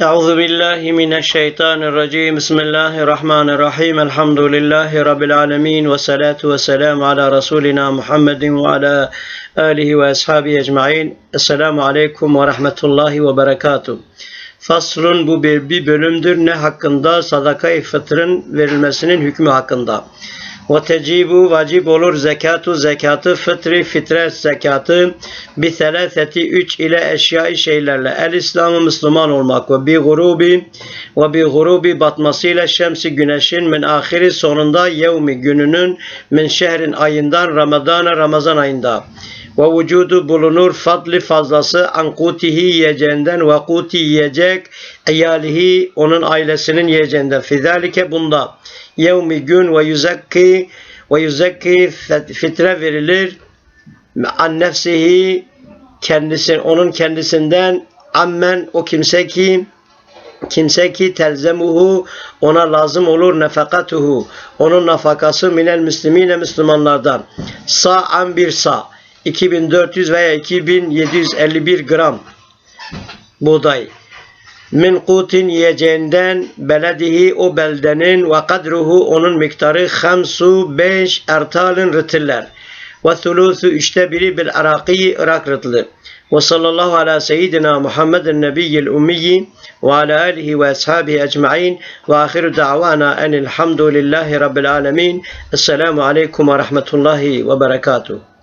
أعوذ بالله من الشيطان الرجيم بسم الله الرحمن الرحيم الحمد لله رب العالمين والصلاة والسلام على رسولنا محمد وعلى آله وأصحابه أجمعين Esselamu Aleyküm ve Rahmetullahi ve Berekatuhu. Faslun bu bir, bir bölümdür. Ne hakkında? Sadaka-i fıtrın verilmesinin hükmü hakkında. Ve tecibu vacip olur zekatu zekatı fıtri fitre zekatı bi selâseti üç ile eşyai şeylerle. El İslam'ı Müslüman olmak ve bi gurubi ve bi gurubi batmasıyla şemsi güneşin min ahiri sonunda yevmi gününün min şehrin ayından Ramazana Ramazan ayında ve vücudu bulunur fadli fazlası ankutihi yiyeceğinden ve kuti yiyecek eyalihi onun ailesinin yiyeceğinden. Fizalike bunda yevmi gün ve yüzekki ve yüzekki fitre verilir. An nefsihi kendisi onun kendisinden ammen o kimse ki kimse ki telzemuhu ona lazım olur nefakatuhu onun nafakası minel müslimine Müslümanlardan. Sa'an bir sa 2400 veya 2751 gram buğday min kutin yiyeceğinden beledihi o beldenin ve kadruhu onun miktarı hamsu beş ertalin rıtiller ve thuluthu üçte biri bil Iraki Irak rıtlı ve sallallahu ala seyyidina Muhammedin nebiyyil ummiyi ve ala alihi ve ashabihi ecma'in ve ahiru da'vana enilhamdülillahi rabbil alemin. Esselamu aleyküm ve rahmetullahi ve berekatuhu.